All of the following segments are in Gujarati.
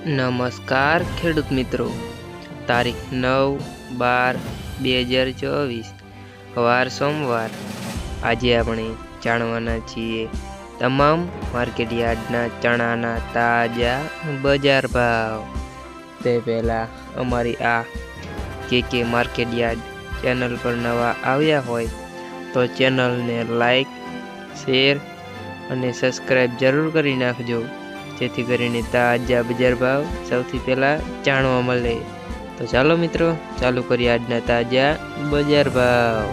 નમસ્કાર ખેડૂત મિત્રો. તારીખ નવ બાર બે હજાર ચોવીસ. વાર સોમવાર. આજે આપણે જાણવાના છીએ તમામ માર્કેટ યાર્ડના ચણાના તાજા બજાર ભાવ. તે પહેલાં અમારી આ કે કે માર્કેટ યાર્ડ ચેનલ પર નવા આવ્યા હોય તો ચેનલને લાઈક, શેર અને સબસ્ક્રાઈબ જરૂર કરી નાખજો. જેથી કરીને તાજા બજાર ભાવ સૌથી પહેલાં જાણવા મળે. તો ચાલો મિત્રો, ચાલુ કરીએ આજના તાજા બજાર ભાવ.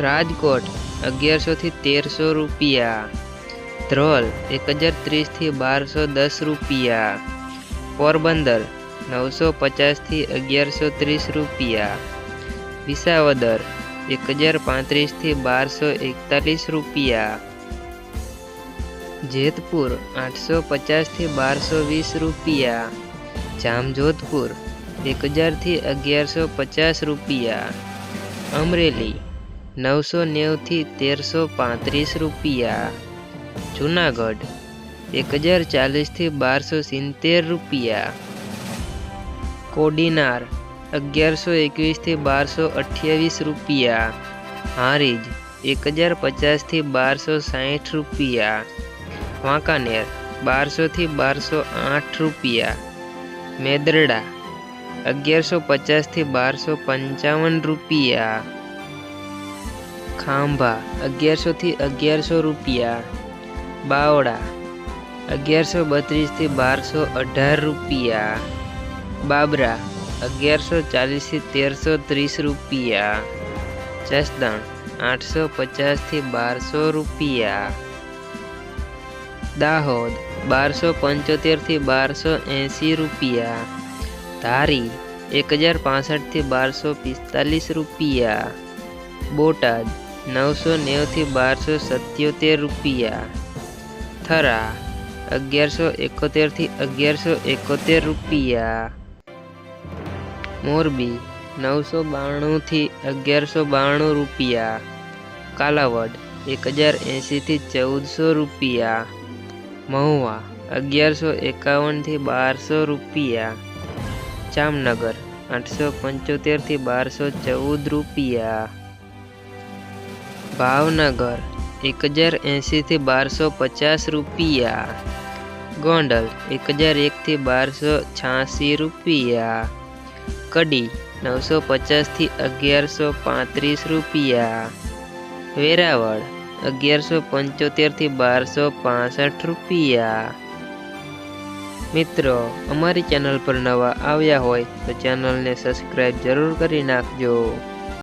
રાજકોટ અગિયારસોથી તેરસો રૂપિયા. ધ્રોલ, એક હજાર ત્રીસથી બારસો દસ રૂપિયા. પોરબંદર, નવસો પચાસથી અગિયારસો ત્રીસ રૂપિયા. વિસાવદર, એક હજાર પાંત્રીસથી બારસો એકતાલીસ રૂપિયા. જેતપુર આઠસો પચાસથી બારસો વીસ રૂપિયા જામજોધપુર એક હજારથી અગિયારસો પચાસ રૂપિયા અમરેલી નવસો નેવથી તેરસો પાંત્રીસ રૂપિયા જુનાગઢ એક હજાર ચાલીસથી બારસો સિત્તેર રૂપિયા કોડીનાર અગિયારસો એકવીસથી બારસો અઠ્યાવીસ રૂપિયા હારીજ એક હજાર પચાસથી બારસો સાઠ રૂપિયા વાંકાનેર બારસોથી બારસો આઠ રૂપિયા. મેદરડા અગિયારસો પચાસથી બારસો પંચાવન રૂપિયા. ખાંભા, અગિયારસોથી અગિયારસો રૂપિયા. બાવડા અગિયારસો બત્રીસથી બારસો અઢાર રૂપિયા. બાબરા અગિયારસો ચાલીસથી તેરસો ત્રીસ રૂપિયા. જસદણ આઠસો પચાસથી બારસો રૂપિયા. દાહોદ, બારસો પંચોતેરથી બારસો એંસી રૂપિયા. ધારી એક હજાર પાસઠથી બારસો પિસ્તાલીસ રૂપિયા. બોટાદ, નવસો નેવથી બારસો સત્યોતેર રૂપિયા. થરા, અગિયારસો એકોતેરથી અગિયારસો એકોતેર રૂપિયા. મોરબી, નવસો બાણુંથી અગિયારસો બાણું રૂપિયા. કાલાવડ એક હજાર એંશીથી ચૌદસો રૂપિયા. મહુવા, અગિયારસો એકાવનથી બારસો રૂપિયા. જામનગર, આઠસો પંચોતેરથી બારસો ચૌદ રૂપિયા. ભાવનગર એક હજાર એંશીથી બારસો પચાસ રૂપિયા. ગોંડલ એક હજાર એકથી બારસો છ્યાસી રૂપિયા. કડી, નવસો પચાસથી અગિયારસો પાંત્રીસ રૂપિયા. વેરાવળ અગિયારસો પંચોતેરથી બારસો પાસઠ રૂપિયા. મિત્રો, અમારી ચેનલ પર નવા આવ્યા હોય તો ચેનલને સબસ્ક્રાઈબ જરૂર કરી નાખજો.